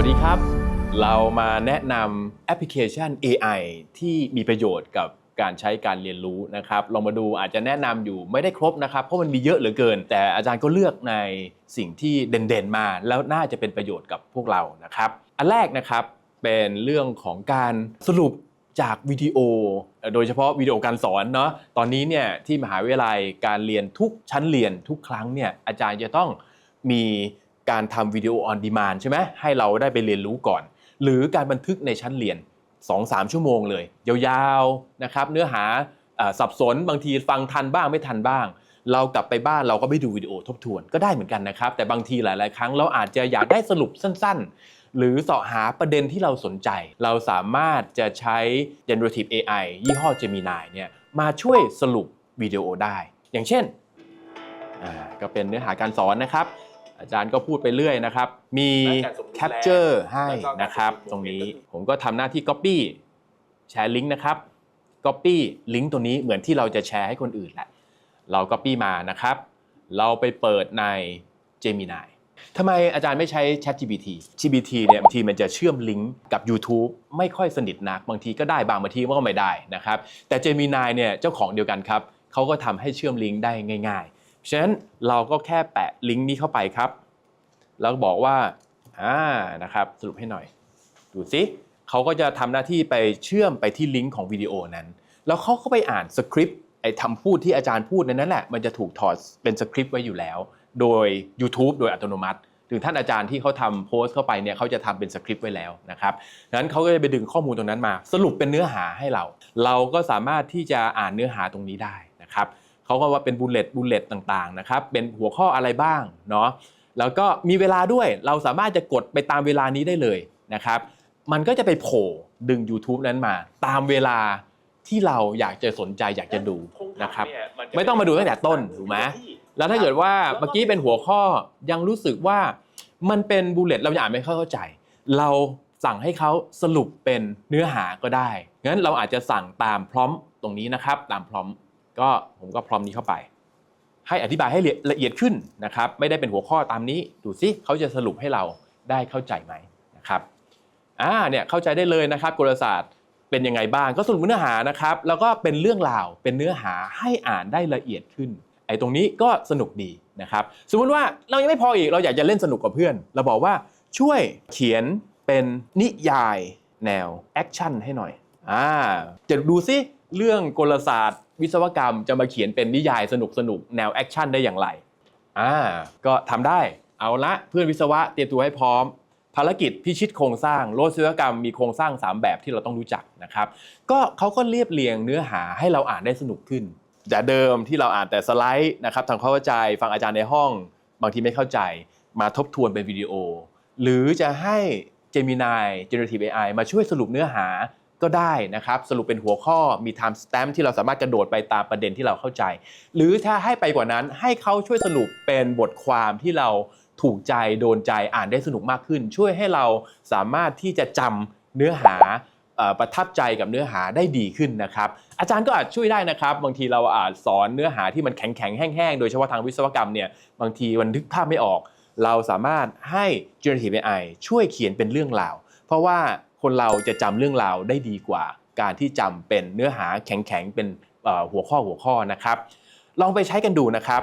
วัสดีครับ เรามาแนะนำแอปพลิเคชัน AI ที่มีประโยชน์กับการใช้การเรียนรู้นะครับลองมาดูอาจจะแนะนำอยู่ไม่ได้ครบนะครับ เพราะมันมีเยอะเหลือเกิน แต่อาจารย์ก็เลือกในสิ่งที่เด่นๆมา แล้วน่าจะเป็นประโยชน์กับพวกเรานะครับ อันแรกนะครับเป็นเรื่องของการสรุปจากวิดีโอ โดยเฉพาะวิดีโอการสอนเนาะตอนนี้เนี่ยที่มหาวิทยาลัยการเรียนทุกชั้นเรียนทุกครั้งเนี่ยอาจารย์จะต้องมี การทำวิดีโอออนดีมานใช่ไหมให้เราได้ไปเรียนรู้ก่อน หรือการบันทึกในชั้นเรียน 2-3 ชั่วโมงเลย ยาวๆนะครับเนื้อหาอสับสนบางทีฟังทันบ้างไม่ทันบ้าง เรากลับไปบ้านเราก็ไปดูวิดีโอทบทวนก็ได้เหมือนกันนะครับ แต่บางทีหลาย ๆ ครั้งเราอาจจะอยากได้สรุปสั้น ๆ หรือเสาะหาประเด็นที่เราสนใจ เราสามารถจะใช้ generative AI ยี่ห้อ Gemini เนี่ยมาช่วยสรุปวิดีโอได้ อย่างเช่นก็เป็นเนื้อหาการสอนนะครับ อาจารย์ก็พูดไปเรื่อยนะครับ มีและการสมมุติ capture ให้แล้วก็การนะครับสมมุติตรงนี้วงเล็บผมก็ทำหน้าที่ copy แชร์ลิงก์นะครับ copy ลิงก์ตัวนี้เหมือนที่เราจะแชร์ให้คนอื่นแหละ เรา copy มานะครับ เราไปเปิดใน Gemini ทำไมอาจารย์ไม่ใช้ ChatGPT GPT เนี่ยบางทีมันจะเชื่อมลิงก์กับ YouTube ไม่ค่อยสนิทนัก บางทีก็ได้บางบางทีก็ไม่ได้นะครับ แต่ Gemini เนี่ยเจ้าของเดียวกันครับเขาก็ทำให้เชื่อมลิงก์ได้ง่ายๆ ฉะนั้นเราก็แค่แปะลิงก์นี้เข้าไปครับ แล้วบอกว่าอ่านะครับสรุปให้หน่อย ดูสิเขาก็จะทำหน้าที่ไปเชื่อมไปที่ลิงก์ของวิดีโอนั้น แล้วเขาก็ไปอ่านสคริปต์ไอ้คำพูดที่อาจารย์พูดในนั้นแหละ มันจะถูกถอดเป็นสคริปต์ไว้อยู่แล้ว โดย YouTube โดยอัตโนมัติถึงท่านอาจารย์ที่เขาทำโพสต์เข้าไปเนี่ยเขาจะทำเป็นสคริปต์ไว้แล้วนะครับดังนั้นเขาก็จะไปดึงข้อมูลตรงนั้นมา สรุปเป็นเนื้อหาให้เรา เราก็สามารถที่จะอ่านเนื้อหาตรงนี้ได้นะครับ เขาก็ว่าเป็นบุลเลตบุลเลตต่างๆนะครับเป็นหัวข้ออะไรบ้างเนาะแล้วก็มีเวลาด้วยเราสามารถจะกดไปตามเวลานี้ได้เลยนะครับมันก็จะไปโผล่ดึง YouTube นั้นมา ตามเวลาที่เราอยากจะสนใจอยากจะดูนะครับไม่ต้องมาดูตั้งแต่ต้นถูกไหมแล้วถ้าเกิดว่าเมื่อกี้เป็นหัวข้อยังรู้สึกว่ามันเป็นบูเลตเราอยากไม่เข้าใจ เราสั่งให้เขาสรุปเป็นเนื้อหาก็ได้งั้นเราอาจจะสั่งตามพร้อมตรงนี้นะครับ ตามพร้อม ก็ผมก็พร้อมนี้เข้าไป ให้อธิบายให้ละเอียดขึ้นนะครับ ไม่ได้เป็นหัวข้อตามนี้ดูสิเขาจะสรุปให้เราได้เข้าใจไหมนะครับอ่าเนี่ยเข้าใจได้เลยนะครับกลศาสตร์เป็นยังไงบ้างก็สรุปเนื้อหานะครับ แล้วก็เป็นเรื่องราวเป็นเนื้อหาให้อ่านได้ละเอียดขึ้นไอ้ตรงนี้ก็สนุกดีนะครับ สมมติว่าเรายังไม่พออีกเราอยากจะเล่นสนุกกับเพื่อน เราบอกว่าช่วยเขียนเป็นนิยายแนวแอคชั่นให้หน่อยอ่าจะดูซิ เรื่องกลศาสตร์ วิศวกรรมจะมาเขียนเป็นนิยายสนุกสนุกๆแนวแอคชั่นได้อย่างไรอ่าก็ทำได้เอาละเพื่อนวิศวะเตรียมตัวให้พร้อม ภารกิจพิชิตโครงสร้างโลกศิลปกรรมมีโครงสร้าง 3 แบบที่เราต้องรู้จักนะครับ ก็เขาก็เรียบเรียงเนื้อหาให้เราอ่านได้สนุกขึ้นจากเดิมที่เราอ่านแต่สไลด์นะครับทำความเข้าใจฟังอาจารย์ในห้อง บางทีไม่เข้าใจมาทบทวนเป็นวิดีโอ หรือจะให้ Gemini Generative AI มาช่วยสรุปเนื้อหา ก็ได้นะครับสรุปเป็นหัวข้อมี time stamp ที่เราสามารถกระโดดไปตามประเด็นที่เราเข้าใจ หรือถ้าให้ไปกว่านั้นให้เขาช่วยสรุปเป็นบทความที่เราถูกใจโดนใจอ่านได้สนุกมากขึ้น ช่วยให้เราสามารถที่จะจำเนื้อหาประทับใจกับเนื้อหาได้ดีขึ้นนะครับ อาจารย์ก็อาจช่วยได้นะครับ บางทีเราอาจสอนเนื้อหาที่มันแข็งแข็งๆแห้งๆ โดยเฉพาะทางวิศวกรรมเนี่ยบางทีมันนึกภาพไม่ออก เราสามารถให้ generative AI ช่วยเขียนเป็นเรื่องราว เพราะว่า คนเราจะจำเรื่องราวได้ดีกว่า การที่จำเป็นเนื้อหาแข็งๆเป็นหัวข้อหัวข้อนะครับ ลองไปใช้กันดูนะครับ